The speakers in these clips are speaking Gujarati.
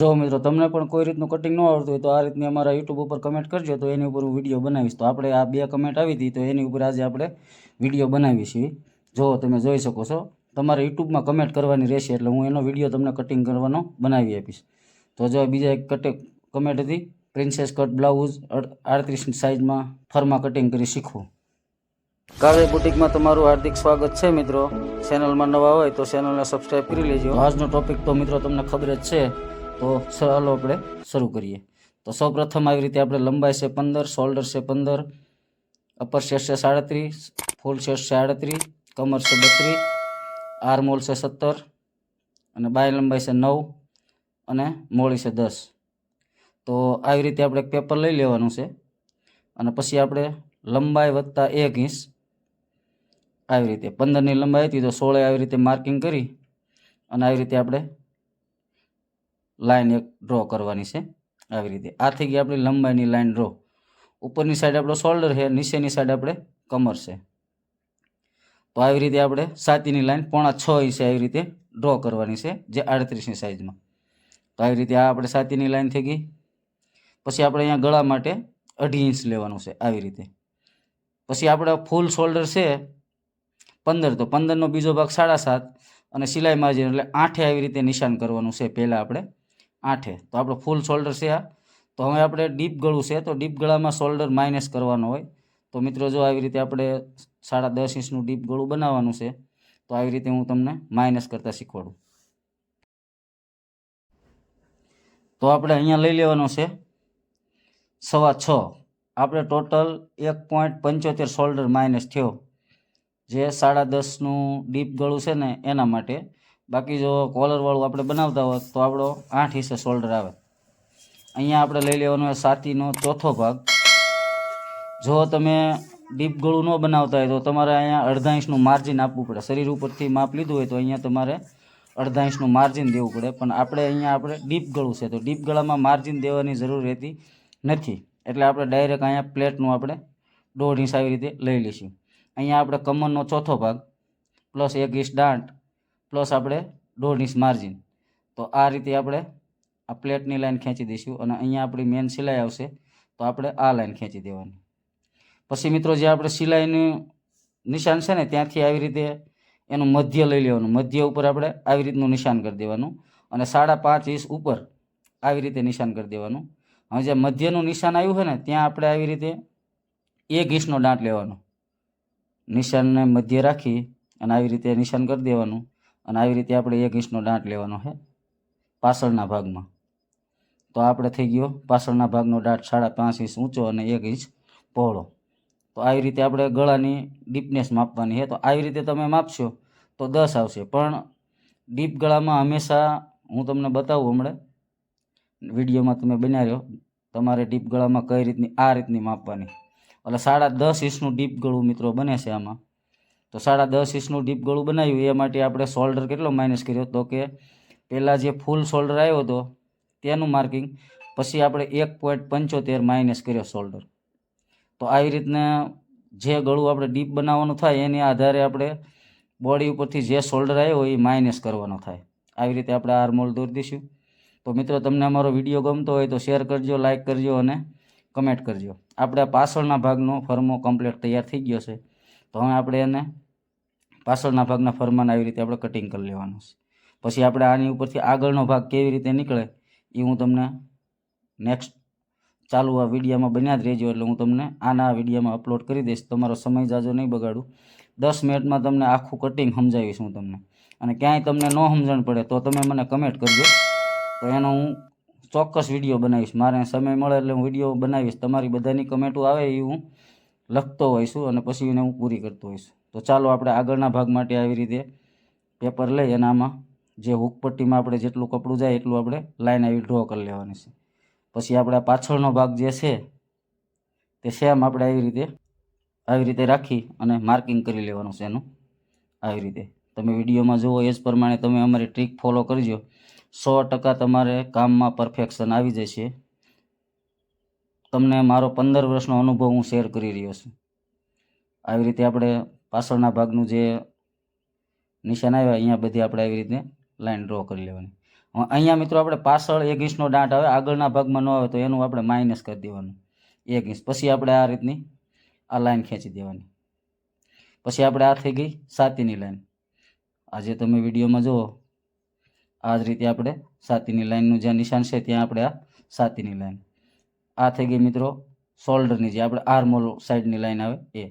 જો મિત્રો, તમને પણ કોઈ રીતનું કટિંગ ન આવડતું હોય તો આ રીતની અમારા યુટ્યુબ ઉપર કમેન્ટ કરજો, તો એની ઉપર હું વીડિયો બનાવીશ. તો આપણે આ બે કમેન્ટ આવી હતી, તો એની ઉપર આજે આપણે વીડિયો બનાવી છીએ જો, તમે જોઈ શકો છો, તમારે યુટ્યુબમાં કમેન્ટ કરવાની રહેશે, એટલે હું એનો વીડિયો તમને કટિંગ કરવાનો બનાવી આપીશ. તો જો, બીજા એક કટે કમેન્ટ હતી પ્રિન્સેસ કટ બ્લાઉઝ આડત્રીસની સાઇઝમાં ફરમાં કટિંગ કરી શીખવું. કાવ્ય બુટિકમાં તમારું હાર્દિક સ્વાગત છે, મિત્રો. ચેનલમાં નવા હોય તો ચેનલને સબસ્ક્રાઇબ કરી લેજો. આજનો ટોપિક તો, મિત્રો, તમને ખબર જ છે. તો ચાલો આપણે શરૂ કરીએ. તો સૌપ્રથમ આવી રીતે આપણે લંબાઈ છે પંદર, શોલ્ડર છે પંદર, અપર શેષ છે સાડત્રીસ, ફૂલ શેષ છે આડત્રીસ, કમર છે બત્રીસ આર્મોલ છે સત્તર, અને બાય લંબાઈ છે નવ, અને મોળી છે દસ. તો આવી રીતે આપણે એક પેપર લઈ લેવાનું છે. અને પછી આપણે લંબાઈ વત્તા એક ઇંચ આવી રીતે. પંદરની લંબાઈ હતી તો સોળે આવી રીતે માર્કિંગ કરી અને આવી રીતે આપણે લાઈન એક ડ્રો કરવાની છે આવી રીતે. આ થઈ ગઈ આપણી લંબાઈની લાઇન ડ્રો ઉપરની સાઈડ આપણો શોલ્ડર છે, નીચેની સાઈડ આપણે કમર છે. તો આવી રીતે આપણે સાતીની લાઈન પોણા છ ઇંચે આવી રીતે ડ્રો કરવાની છે, જે આડત્રીસની સાઈઝમાં તો આવી રીતે આ આપણે સાતીની લાઇન થઈ ગઈ. પછી આપણે અહીંયા ગળા માટે અઢી ઇંચ લેવાનું છે, આવી રીતે. પછી આપણે ફૂલ શોલ્ડર છે પંદર. તો પંદરનો બીજો ભાગ સાડા સાત અને સિલાઈ માર્જિન એટલે આઠે આવી રીતે નિશાન કરવાનું છે, પહેલાં આપણે આઠે. તો આપણો ફૂલ શોલ્ડર છે આ. તો હવે આપણે ડીપ ગળું છે, તો ડીપ ગળામાં શોલ્ડર માઇનસ કરવાનો હોય. તો મિત્રો, જો આવી રીતે આપણે સાડા દસ ઇંચનું ડીપ ગળું બનાવવાનું છે, તો આવી રીતે હું તમને માઇનસ કરતાં શીખવાડું. તો આપણે અહીંયા લઈ લેવાનો છે સવા છ. આપણે ટોટલ એક પોઈન્ટ પંચોતેર શોલ્ડર માઇનસ થયો. જે સાડા દસનું ડીપ ગળું છે ને, એના માટે બાકી જો કોલરવાળું આપણે બનાવતા હોત તો આપણો આઠ હિસ્સે શોલ્ડર આવે. અહીંયા આપણે લઈ લેવાનો સાતીનો ચોથો ભાગ. જો તમે ડીપ ગળું ન બનાવતા હોય તો તમારે અહીંયા અડધા ઇંચનું માર્જિન આપવું પડે. શરીર ઉપરથી માપ લીધું હોય તો અહીંયા તમારે અડધા ઇંચનું માર્જિન દેવું પડે. પણ આપણે અહીંયા આપણે ડીપ ગળું છે તો ડીપ ગળામાં માર્જિન દેવાની જરૂર રહેતી નથી. એટલે આપણે ડાયરેક્ટ અહીંયા પ્લેટનું આપણે દોઢ ઇંચ આવી રીતે લઈ લઈશું. અહીંયા આપણે કમરનો ચોથો ભાગ પ્લસ એક ઇંચ દાંટ પ્લસ આપણે દોઢ માર્જિન તો આ રીતે આપણે આ પ્લેટની લાઈન ખેંચી દઈશું અને અહીંયા આપણી મેન સિલાઈ આવશે, તો આપણે આ લાઈન ખેંચી દેવાની. પછી મિત્રો જે આપણે સિલાઈનું નિશાન છે ને, ત્યાંથી આવી રીતે એનું મધ્ય લઈ લેવાનું. મધ્ય ઉપર આપણે આવી રીતનું નિશાન કરી દેવાનું અને સાડા પાંચ ઇંચ ઉપર આવી રીતે નિશાન કરી દેવાનું. હવે જે મધ્યનું નિશાન આવ્યું છે ને, ત્યાં આપણે આવી રીતે એક ઇંચનો દાંત લેવાનો. નિશાનને મધ્ય રાખી અને આવી રીતે નિશાન કરી દેવાનું. અને આવી રીતે આપણે એક ઇંચનો દાંટ લેવાનો છે પાછળના ભાગમાં. તો આપણે થઈ ગયો પાછળના ભાગનો દાંટ સાડા પાંચ ઇંચ ઊંચો અને એક ઇંચ પહોળો. તો આવી રીતે આપણે ગળાની ડીપનેસ માપવાની છે. તો આવી રીતે તમે માપશો તો દસ આવશે. પણ ડીપ ગળામાં હંમેશા હું તમને બતાવું હમણાં, વિડીયોમાં તમે બન્યા રહ્યો તમારે ડીપ ગળામાં કઈ રીતની, આ રીતની માપવાની. એટલે સાડા દસ ઇંચનું ડીપ ગળું મિત્રો બને છે આમાં. તો સાડા દસ ઇંચનું ડીપ ગળું બનાવ્યું, એ માટે આપણે શોલ્ડર કેટલો માઇનસ કર્યો? તો કે પહેલાં જે ફૂલ શોલ્ડર આવ્યો હતો, તેનું માર્કિંગ પછી આપણે એક પોઈન્ટ પંચોતેર માઇનસ કર્યો શોલ્ડર તો આવી રીતના જે ગળું આપણે ડીપ બનાવવાનું થાય, એની આધારે આપણે બોડી ઉપરથી જે શોલ્ડર આવ્યો, એ માઇનસ કરવાનો થાય. આવી રીતે આપણે આર્મોલ દોરી દઈશું. તો મિત્રો, તમને અમારો વીડિયો ગમતો હોય તો શેર કરજો લાઇક કરજો અને કમેન્ટ કરજો. આપણે પાછળના ભાગનો ફર્મો કમ્પ્લીટ તૈયાર થઈ ગયો છે. તો હવે આપણે એને પાછળના ભાગના ફરમાન આવી રીતે આપણે કટિંગ કરી લેવાનું છે. પછી આપણે આની ઉપરથી આગળનો ભાગ કેવી રીતે નીકળે એ હું તમને નેક્સ્ટ ચાલુ આ વિડીયામાં બન્યા જ રહેજો એટલે હું તમને આના વિડીયામાં અપલોડ કરી દઈશ. તમારો સમય જાજો નહીં બગાડું. દસ મિનિટમાં તમને આખું કટિંગ સમજાવીશ હું તમને. અને ક્યાંય તમને ન સમજણ પડે તો તમે મને કમેન્ટ કરજો. તો એનો હું ચોક્કસ વીડિયો બનાવીશ. મારે સમય મળે એટલે હું વીડિયો બનાવીશ. તમારી બધાની કમેન્ટો આવે એ હું લખતો હોઈશું અને પછી એને હું પૂરી કરતો હોઈશું. તો ચાલો આપણે આગળના ભાગ માટે આવી રીતે પેપર લઈ અને આમાં જે હુકપટ્ટીમાં આપણે જેટલું કપડું જાય એટલું આપણે લાઈન આવી ડ્રો કરી લેવાની છે. પછી આપણે પાછળનો ભાગ જે છે તે સેમ આપણે આવી રીતે આવી રીતે રાખી અને માર્કિંગ કરી લેવાનું છે એનું. આવી રીતે. તમે વિડીયોમાં જુઓ એ જ પ્રમાણે તમે અમારી ટ્રીક ફોલો કરજો. સો ટકા તમારે કામમાં પરફેક્શન આવી જશે. તમને મારો પંદર વર્ષનો અનુભવ હું શેર કરી રહ્યો છું. આવી રીતે આપણે પાછળના ભાગનું જે નિશાન આવ્યા, અહીંયા બધી આપણે આવી રીતે લાઈન ડ્રો કરી લેવાની. અહીંયા મિત્રો આપણે પાછળ એક ઇંચનો દાંટ આવે, આગળના ભાગમાં ન આવે તો એનું આપણે માઇનસ કરી દેવાનું. એક ઇંચ. પછી આપણે આ રીતની આ લાઈન ખેંચી દેવાની. પછી આપણે આ થઈ ગઈ સાતીની લાઈન. આજે તમે વિડીયોમાં જુઓ, આ જ રીતે આપણે સાતીની લાઈનનું જ્યાં નિશાન છે ત્યાં આપણે આ સાતીની લાઈન. આ થઈ ગઈ મિત્રો શોલ્ડરની જે આપણે આર્મોલ સાઈડની લાઈન આવે એ.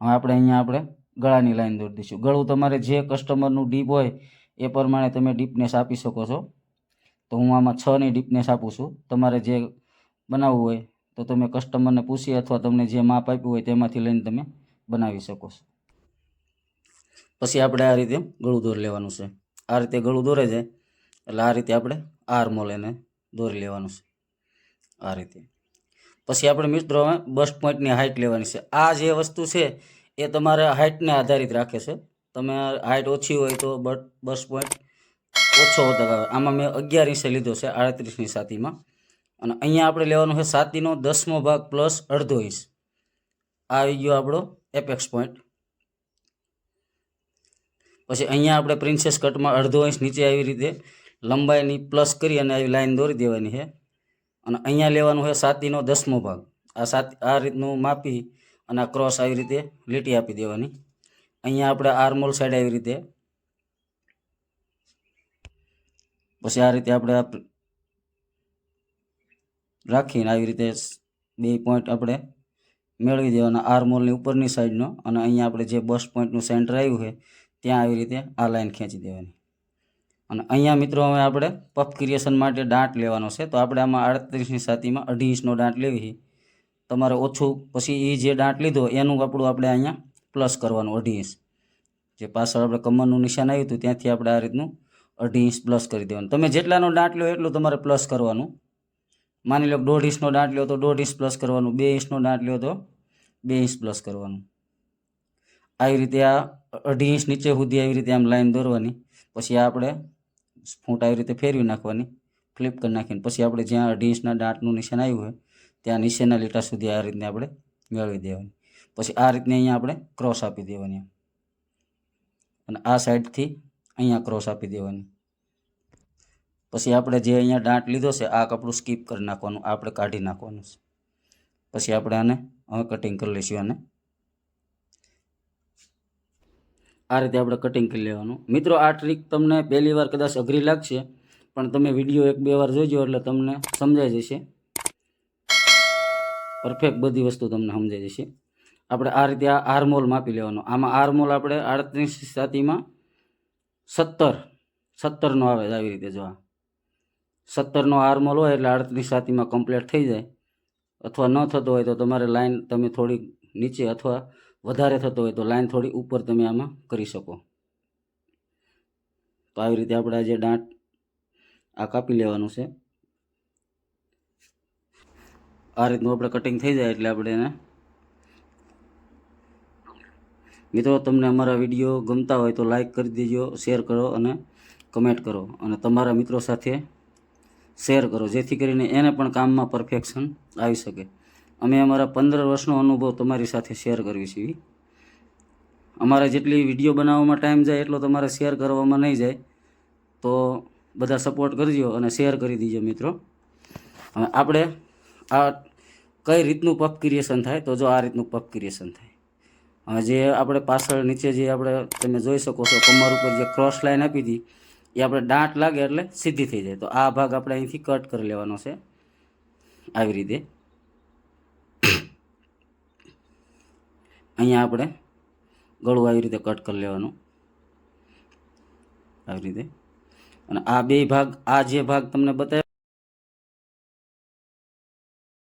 હવે આપણે અહીંયા આપણે ગળાની લાઈન દોરી દઈશું. ગળું તમારે જે કસ્ટમરનું ડીપ હોય એ પ્રમાણે તમે ડીપનેસ આપી શકો છો. તો હું આમાં છની ડીપનેસ આપું છું. તમારે જે બનાવવું હોય તો તમે કસ્ટમરને પૂછી અથવા તમને જે માપ આપ્યું હોય તેમાંથી લઈને તમે બનાવી શકો છો. પછી આપણે આ રીતે ગળું દોરી લેવાનું છે. આ રીતે ગળું દોરે જાય એટલે આ રીતે આપણે આર્મોલ એને દોરી લેવાનું છે. આ રીતે. પછી આપણે મિત્રો બસ્ટ પોઈન્ટની હાઇટ લેવાની છે. આ જે વસ્તુ છે, એ તમારે હાઇટને આધારિત રાખે છે. તમે હાઇટ ઓછી હોય તો બટ બસ પોઈન્ટ ઓછો વધક આવે આમાં મેં અગિયાર ઇંચે લીધો છે, આડત્રીસની સાતીમાં અને અહીંયા આપણે લેવાનો છે સાતીનો દસમો ભાગ પ્લસ અડધો ઇંચ. આવી ગયો આપણો એપેક્સ પોઈન્ટ પછી અહીંયા આપણે પ્રિન્સેસ કટમાં અડધો ઇંચ નીચે આવી રીતે લંબાઈની પ્લસ કરી અને આવી લાઈન દોરી દેવાની છે. અને અહીંયા લેવાનું હોય સાતીનો દસમો ભાગ. આ સાત આ રીતનું માપી અને આ ક્રોસ આવી રીતે લીટી આપી દેવાની. અહીંયા આપણે આર્મોલ સાઈડ આવી રીતે. પછી આ રીતે આપણે રાખીને આવી રીતે બે પોઈન્ટ આપણે મેળવી દેવાના આર્મોલની ઉપરની સાઈડનો અને અહીંયા આપણે જે બસ પોઈન્ટનું સેન્ટર આવ્યું છે, ત્યાં આવી રીતે આ લાઈન ખેંચી દેવાની. અને અહીંયા મિત્રો હવે આપણે પફ ક્રિએશન માટે દાંટ લેવાનો છે. તો આપણે આમાં આડત્રીસની સાતીમાં અઢી ઇંચનો દાંટ લેવી તમારે ઓછું પછી એ જે દાંટ લીધો એનું આપણું આપણે અહીંયા પ્લસ કરવાનું અઢી ઇંચ. જે પાછળ આપણે કમરનું નિશાન આવ્યું હતું ત્યાંથી આપણે આ રીતનું અઢી ઇંચ પ્લસ કરી દેવાનું. તમે જેટલાનો દાંટ લો એટલું તમારે પ્લસ કરવાનું. માની લો દોઢ ઇંચનો દાંટ લ્યો તો દોઢ ઇંચ પ્લસ કરવાનું. બે ઇંચનો દાંટ લ્યો તો બે ઇંચ પ્લસ કરવાનું. આવી રીતે આ અઢી ઇંચ નીચે સુધી આવી રીતે આમ લાઈન દોરવાની. પછી આપણે ફૂંટ આવી રીતે ફેરવી નાખવાની ફ્લિપ કરી નાખીને. પછી આપણે જ્યાં અઢી ઇંચના દાંતનું નિશાન આવ્યું હોય, ત્યાં નીચેના લીટા સુધી આ રીતને આપણે મેળવી દેવાની. પછી આ રીતને અહીંયા આપણે ક્રોસ આપી દેવાની. અને આ સાઈડથી અહીંયા ક્રોસ આપી દેવાની. પછી આપણે જે અહીંયા દાંત લીધો છે, આ કપડું સ્કીપ કરી નાખવાનું આપણે કાઢી નાખવાનું છે. પછી આપણે આને હવે કટિંગ કરી લઈશું આને. આ રીતે આપણે કટિંગ કરી લેવાનું. મિત્રો, આ ટ્રીક તમને પહેલી વાર કદાચ અઘરી લાગશે, પણ તમે વીડિયો એક બે વાર જોજો એટલે તમને સમજાઈ જશે. પરફેક્ટ બધી વસ્તુ તમને સમજાઈ જશે. આપણે આ રીતે આ આર્મોલ માપી લેવાનો. આમાં આર્મોલ આપણે આડત્રીસ સાતીમાં સત્તર, સત્તરનો આવે આવી રીતે જો સત્તરનો આર્મોલ હોય એટલે આડત્રીસ સાતીમાં કમ્પ્લીટ થઈ જાય. અથવા ન થતો હોય તો તમારે લાઈન તમે થોડી નીચે અથવા વધારે થતો હોય તો લાઈન થોડી ઉપર તમે આમાં કરી શકો. તો આવી રીતે આપણે જે દાંત આ કાપી લેવાનું છે. આ રીતનું આપણે કટિંગ થઈ જાય એટલે આપણે એને મિત્રો તમને અમારા વીડિયો ગમતા હોય તો લાઈક કરી દેજો શેર કરો અને કમેન્ટ કરો. અને તમારા મિત્રો સાથે શેર કરો, જેથી કરીને એને પણ કામમાં પરફેક્શન આવી શકે. અમે અમારા પંદર વર્ષનો અનુભવ તમારી સાથે શેર કરવી છીએ. અમારા જેટલી વીડિયો બનાવવામાં ટાઈમ જાય એટલો તમારે શેર કરવામાં નહીં જાય. તો બધા સપોર્ટ કરજો અને શેર કરી દીજો મિત્રો. હવે આપણે આ કઈ રીતનું પફ ક્રિએશન થાય તો જો આ રીતનું પફ ક્રિએશન થાય. હવે જે આપણે પાછળ નીચે જે આપણે તમે જોઈ શકો છો કમર ઉપર જે ક્રોસ લાઈન આપી હતી, એ આપણે દાંત લાગે એટલે સીધી થઈ જાય. તો આ ભાગ આપણે અહીંથી કટ કરી લેવાનો છે. આવી રીતે. અહીંયા આપણે ગળું આવી રીતે કટ કરી લેવાનું. આવી રીતે. અને આ બે ભાગ, આ જે ભાગ તમને બતાવ્યો